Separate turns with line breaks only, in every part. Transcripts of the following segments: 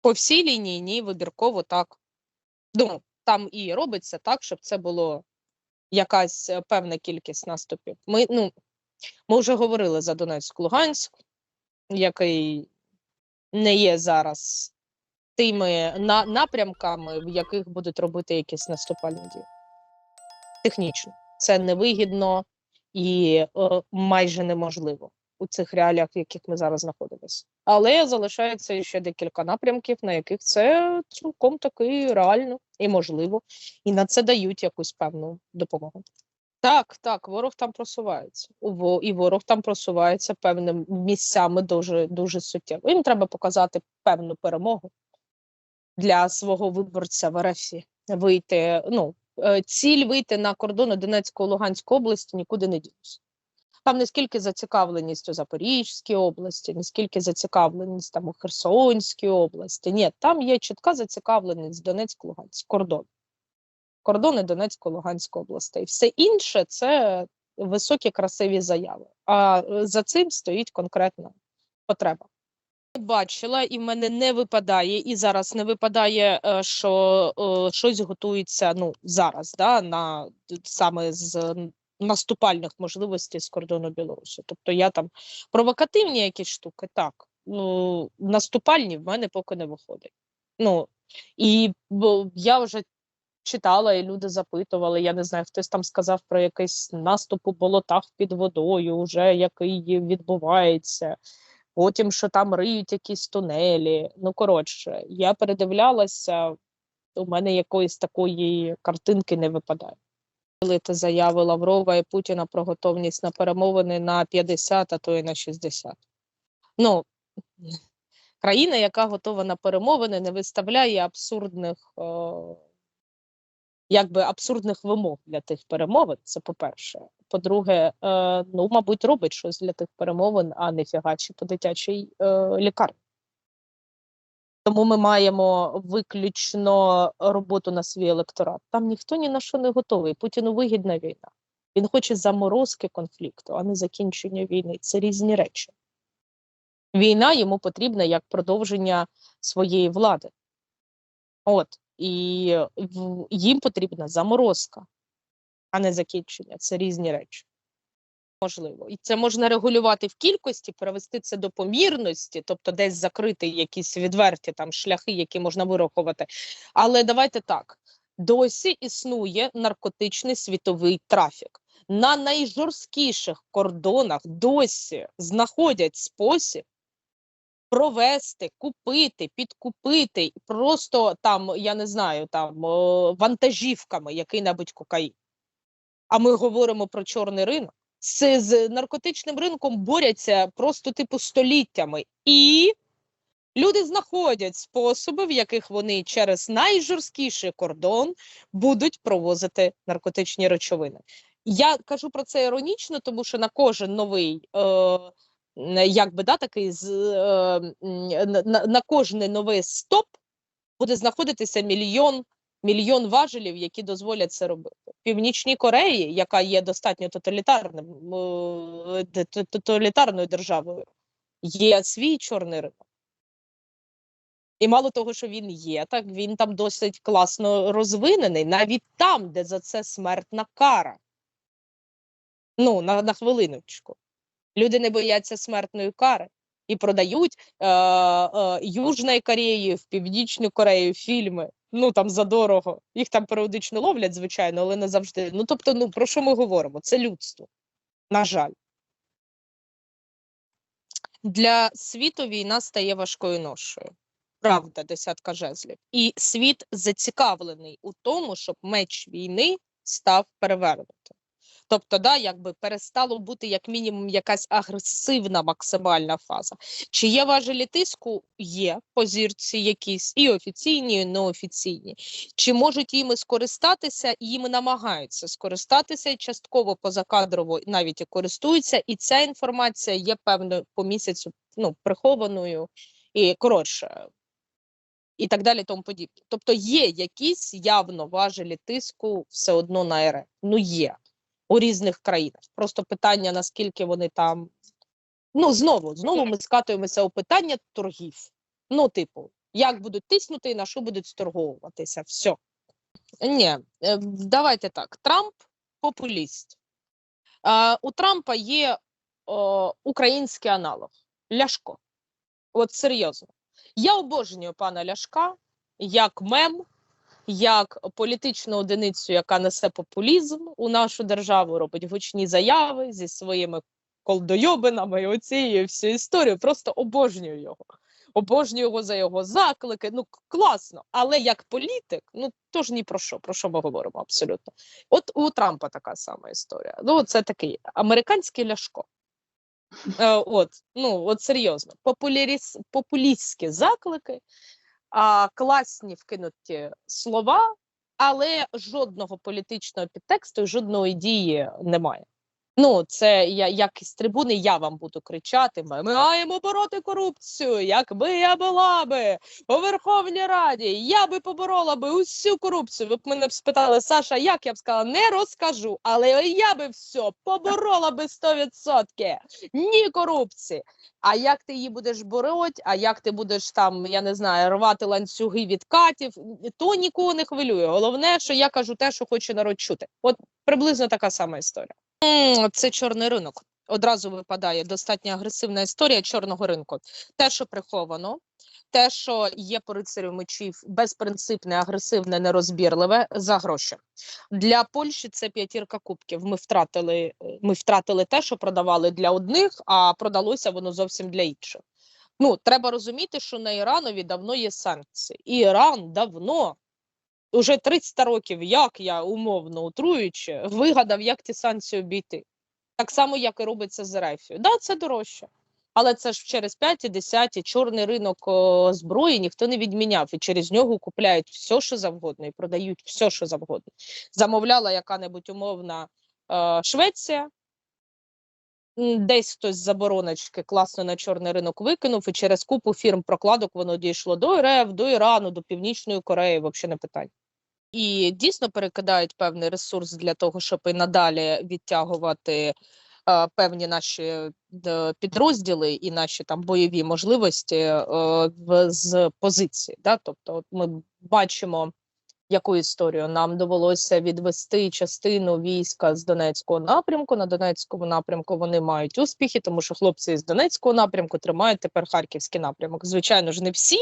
По всій лінії ні, вибірково так. Ну, там і робиться так, щоб це було якась е, певна кількість наступів. Ми, ну, ми вже говорили за Донецьк Луганськ, який не є зараз тими на, напрямками, в яких будуть робити якісь наступальні дії. Технічно. Це невигідно і е, майже неможливо у цих реаліях, в яких ми зараз знаходимося. Але залишається ще декілька напрямків, на яких це цілком таки реально і можливо, і на це дають якусь певну допомогу. Так, так, ворог там просувається. І ворог там просувається певними місцями дуже дуже суттєво. Їм треба показати певну перемогу для свого виборця в РФ. Вийти, ну, е, ціль вийти на кордони Донецької Луганської області нікуди не ділося. Там не скільки зацікавленість у Запорізькій області, не скільки зацікавленість там у Херсонській області. Ні, там є чітка зацікавленість Донецьк-Луганськ, кордон. Кордони Донецько-Луганської областей. Все інше це високі красиві заяви. А е, за цим стоїть конкретна потреба. Бачила, і в мене не випадає, і зараз не випадає, е, що е, щось готується ну, зараз, да, на саме з наступальних можливостей з кордону Білорусі. Тобто я там провокативні якісь штуки, так. Ну, наступальні в мене поки не виходить. Ну, і бо я вже читала, і люди запитували. Я не знаю, хтось там сказав про якийсь наступ у болотах під водою, уже який відбувається. Потім, що там риють якісь тунелі. Ну, коротше, я передивлялася, у мене якоїсь такої картинки не випадає. Та заяви Лаврова і Путіна про готовність на перемовини на 50, а то і на 60. Ну, країна, яка готова на перемовини, не виставляє абсурдних, о, якби абсурдних вимог для тих перемовин. Це по-перше. По-друге, е, ну, мабуть, робить щось для тих перемовин, а не фігачі по дитячій е, лікарні. Тому ми маємо виключно роботу на свій електорат. Там ніхто ні на що не готовий. Путіну вигідна війна. Він хоче заморозки конфлікту, а не закінчення війни. Це різні речі. Війна йому потрібна як продовження своєї влади. От і їм потрібна заморозка, а не закінчення. Це різні речі. Можливо, і це можна регулювати в кількості, перевести це до помірності, тобто десь закрити якісь відверті там шляхи, які можна вирахувати. Але давайте так: досі існує наркотичний світовий трафік. На найжорсткіших кордонах досі знаходять спосіб провести, купити, підкупити просто там, я не знаю, там вантажівками який-небудь кокаїн. А ми говоримо про чорний ринок. З, з наркотичним ринком борються просто типу століттями, і люди знаходять способи, в яких вони через найжорсткіший кордон будуть провозити наркотичні речовини. Я кажу про це іронічно, тому що на кожен новий, е, якби да, такий з е, на на кожний новий стоп буде знаходитися мільйон мільйон важелів, які дозволять це робити. Північній Кореї, яка є достатньо тоталітарним е, тоталітарною державою, є свій чорний ринок. І мало того, що він є, так він там досить класно розвинений, навіть там, де за це смертна кара. Ну, на, на хвилиночку. Люди не бояться смертної кари і продають е, е, Южної Кореї, в Північну Корею фільми. Ну там задорого. Їх там періодично ловлять, звичайно, але не завжди. Ну тобто, ну про що ми говоримо? Це людство. На жаль. Для світу війна стає важкою ношою. Правда, десятка жезлів. І світ зацікавлений у тому, щоб меч війни став перевернутим. Тобто, да, якби перестало бути як мінімум якась агресивна максимальна фаза. Чи є важелі тиску? Є по зірці якісь і офіційні, і неофіційні. Чи можуть їми скористатися? Їми намагаються скористатися частково позакадрово навіть і користуються, і ця інформація є певною по місяцю ну, прихованою і коротше. І так далі, тому подібне. Тобто є якісь явно важелі тиску все одно на РФ. Ну є у різних країнах. Просто питання, наскільки вони там. Ну, знову, знову ми скатуємося у питання торгів. Ну, типу, Як будуть тиснути і на що будуть сторговуватися. Все. Ні, е, давайте так. Трамп популіст. Е, у Трампа є о, український аналог Ляшко. От серйозно. Я обожнюю пана Ляшка як мем, як політичну одиницю, яка несе популізм у нашу державу, робить гучні заяви зі своїми колдойобинами оцією всю історію. Просто обожнюю його. Обожнюю його за його заклики. Ну класно. Але як політик, ну то ж ні про що, про що ми говоримо абсолютно. От у Трампа така сама історія. Ну, це такий американський ляшко. Е, от, ну от серйозно, популяріс, популістські заклики, а, класні вкинуті слова, але жодного політичного підтексту, жодної дії немає. Ну, це я як із трибуни, я вам буду кричати: ми маємо бороти корупцію. Якби я була би у Верховній Раді, я би поборола би усю корупцію. Ви б мене б спитали, Саша, як я б сказала, не розкажу, але я би все поборола би 100%. Ні корупції. А як ти її будеш бороть, а як ти будеш там, я не знаю, рвати ланцюги від катів, то нікого не хвилює. Головне, що я кажу те, що хоче народ чути. От приблизно така сама історія. Це чорний ринок. Одразу випадає достатньо агресивна історія чорного ринку. Те, що приховано, те, що є по рицарю мечів, безпринципне, агресивне, нерозбірливе за гроші. Для Польщі це п'ятірка кубків. Ми втратили, ми втратили те, що продавали для одних, а продалося воно зовсім для інших. Ну, треба розуміти, що на Іранові давно є санкції. І Іран давно, уже 300 років, як я умовно утруючи, вигадав, як ті санкції обійти. Так само, як і робиться з Ерефією. Да, це дорожче. Але це ж через 5 і 10 чорний ринок зброї ніхто не відміняв, і через нього купляють все, що завгодно, і продають все, що завгодно. Замовляла яка-небудь умовна е, Швеція, десь хтось з забороночки класно на чорний ринок викинув, і через купу фірм прокладок воно дійшло до РФ, до Ірану, до Північної Кореї, взагалі не питання. І дійсно перекидають певний ресурс для того, щоб і надалі відтягувати певні наші е, підрозділи і наші там бойові можливості е, в, з позиції. Да? Тобто, от ми бачимо, яку історію нам довелося відвести частину війська з Донецького напрямку. На Донецькому напрямку вони мають успіхи, тому що хлопці з Донецького напрямку тримають тепер харківський напрямок. Звичайно ж, не всі,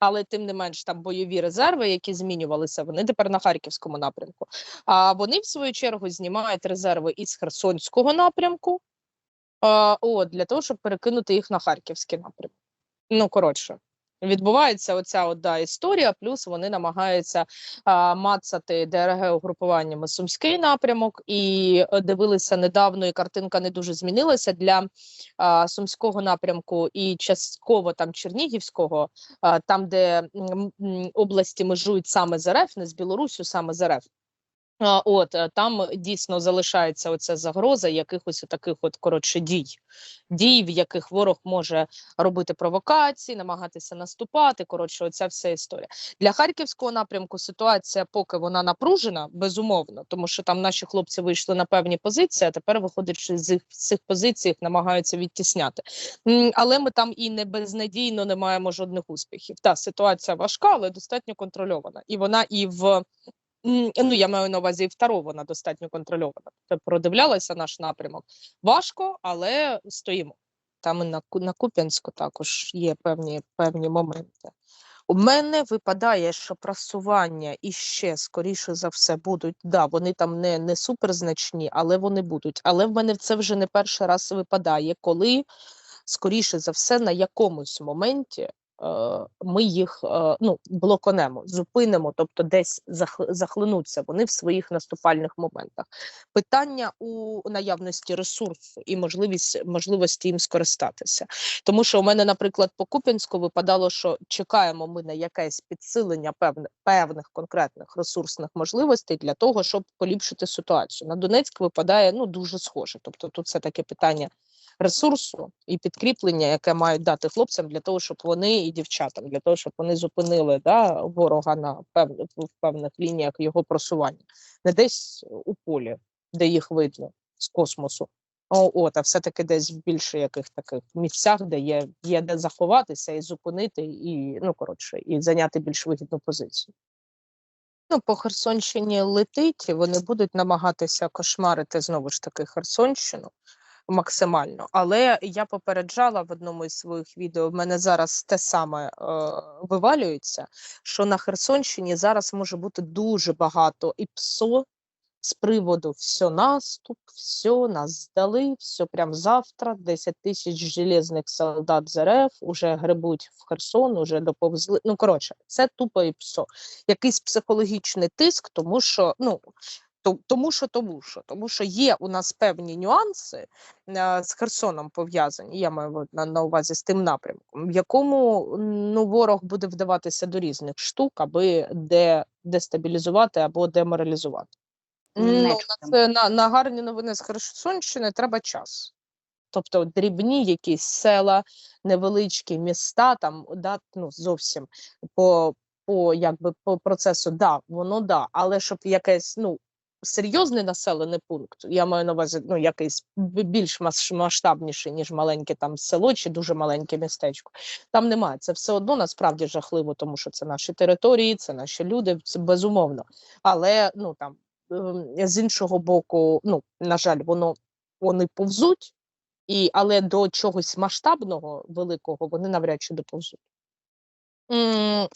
але тим не менш там бойові резерви, які змінювалися, вони тепер на харківському напрямку. А вони в свою чергу знімають резерви із Херсонського напрямку. От, для того, щоб перекинути їх на харківський напрямок. Ну коротше, відбувається оця от, да, історія. Плюс вони намагаються а, мацати ДРГ угрупуваннями Сумський напрямок, і е, дивилися недавно, і картинка не дуже змінилася для а, Сумського напрямку і частково там Чернігівського, а, там, де м, області межують саме з РФ, не з Білоруссю, саме з РФ. От е, там дійсно залишається оця загроза якихось таких от коротше дій, дій, в яких ворог може робити провокації, намагатися наступати. Коротше, оця вся історія для харківського напрямку. Ситуація поки вона напружена, безумовно, тому що там наші хлопці вийшли на певні позиції. А тепер, виходячи з цих позицій, їх намагаються відтісняти. Але ми там і не безнадійно не маємо жодних успіхів. Та ситуація важка, але достатньо контрольована, і вона і в Ну, я маю на увазі і второ, вона достатньо контрольована. Тобто продивлялася наш напрямок. Важко, але стоїмо. Там на, на Куп'янську також є певні, певні моменти. У мене випадає, що просування іще, скоріше за все, будуть. Да, вони там не, не суперзначні, але вони будуть. Але в мене це вже не перший раз випадає, коли, скоріше за все, на якомусь моменті ми їх е, ну, блоконемо, зупинимо, тобто десь зах- захлинуться вони в своїх наступальних моментах. Питання у наявності ресурсу і можливість можливості їм скористатися. Тому що у мене, наприклад, по Куп'янську випадало, що чекаємо ми на якесь підсилення певне, певних конкретних ресурсних можливостей для того, щоб поліпшити ситуацію. На Донецьк випадає ну дуже схоже. Тобто, тут це таке питання ресурсу і підкріплення, яке мають дати хлопцям для того, щоб вони і дівчатам, для того, щоб вони зупинили да, ворога на певних в певних лініях його просування, не десь у полі, де їх видно з космосу. О, от, а все-таки десь в більше яких таких місцях, де є, є де заховатися і зупинити, і ну коротше, і зайняти більш вигідну позицію. Ну, по Херсонщині летить, і вони будуть намагатися кошмарити знову ж таки Херсонщину максимально. Але я попереджала в одному із своїх відео. В мене зараз те саме е, вивалюється, що на Херсонщині зараз може бути дуже багато і ПСО з приводу все наступ, все нас здали, все прям завтра. 10 тисяч железних солдат з РФ уже грибуть в Херсон, уже доповзли. Ну коротше, це тупо і ПСО. Якийсь психологічний тиск, тому що ну. То- Тому що, тому що, тому що є у нас певні нюанси е, з Херсоном пов'язані. Я маю на, на увазі з тим напрямком, в якому ну ворог буде вдаватися до різних штук, аби де дестабілізувати або деморалізувати. Ну, на, це, на, на гарні новини з Херсонщини треба час. Тобто дрібні якісь села, невеличкі міста, там да, ну, зовсім по, по, якби, по процесу, да, воно да, але щоб якесь ну, серйозний населений пункт, я маю на увазі ну, якийсь більш мас- масштабніший, ніж маленьке там село чи дуже маленьке містечко. Там немає. Це все одно насправді жахливо, тому що це наші території, це наші люди, це безумовно. Але ну там ем, з іншого боку, ну на жаль, воно вони повзуть, і але до чогось масштабного великого вони навряд чи доповзуть.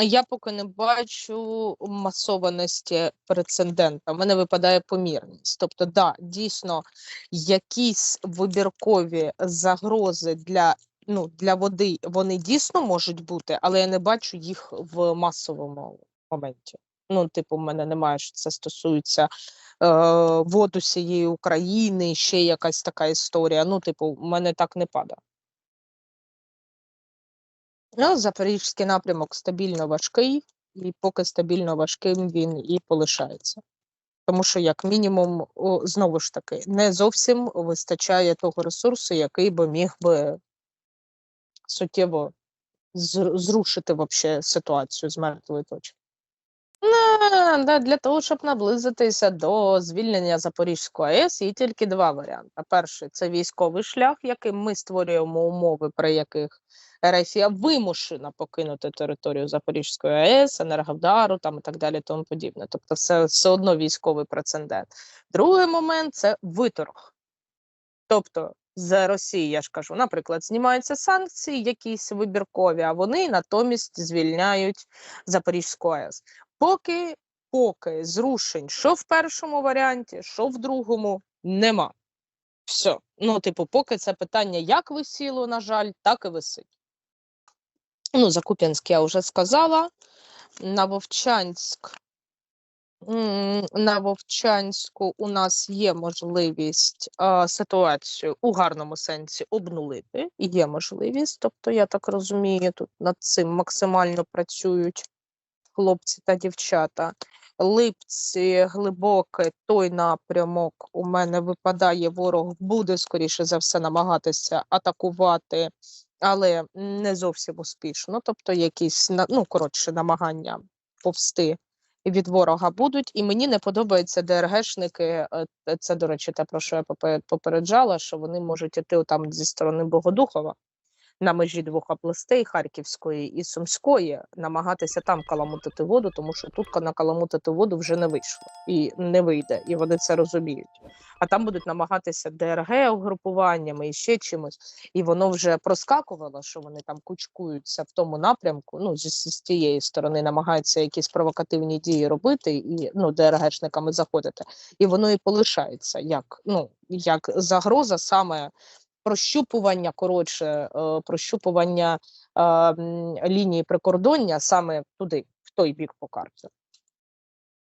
Я поки не бачу масованості прецедента. В мене випадає помірність. Тобто, да, дійсно, якісь вибіркові загрози для, ну, для води вони дійсно можуть бути, але я не бачу їх в масовому моменті. Ну, типу, в мене немає, що це стосується е, вод усієї України, ще якась така історія. Ну, типу, в мене так не падає. Ну, Запорізький напрямок стабільно важкий, і поки стабільно важким він і полишається. Тому що, як мінімум, о, знову ж таки, не зовсім вистачає того ресурсу, який би міг би суттєво зрушити вообще ситуацію з мертвої точки. Не, да, для того, щоб наблизитися до звільнення Запорізької АЕС, є тільки два варіанти. Перший це військовий шлях, яким ми створюємо умови, при яких Росія вимушена покинути територію Запорізької АЕС, Енергодару там і так далі, тому подібне. Тобто, це все одно військовий прецедент. Другий момент це виторг. Тобто з Росії, я ж кажу, наприклад, знімаються санкції, якісь вибіркові, а вони натомість звільняють Запорізьку АЕС. Поки, поки зрушень, що в першому варіанті, що в другому, нема. Все. Ну, типу, поки це питання як висіло, на жаль, так і висить. Ну, за Куп'янськ я вже сказала. На Вовчанськ. На Вовчанську у нас є можливість а, ситуацію у гарному сенсі обнулити. Є можливість, тобто, я так розумію, тут над цим максимально працюють хлопці та дівчата. Липці, глибоке, той напрямок у мене випадає, ворог буде, скоріше за все, намагатися атакувати, але не зовсім успішно. Тобто, якісь ну, коротше, намагання повсти від ворога будуть. І мені не подобаються ДРГшники. е, Це, до речі, те, про що я попе- попереджала, що вони можуть іти там зі сторони Богодухова на межі двох областей Харківської і Сумської, намагатися там каламутити воду, тому що тут накаламутити воду вже не вийшло і не вийде, і вони це розуміють. А там будуть намагатися ДРГ угрупуваннями і ще чимось, і воно вже проскакувало, що вони там кучкуються в тому напрямку. Ну з, з тієї сторони намагаються якісь провокативні дії робити і ну ДРГшниками заходити, і воно і полишається як ну як загроза саме прощупування, коротше, е, прощупування е, лінії прикордоння саме туди, в той бік по карті.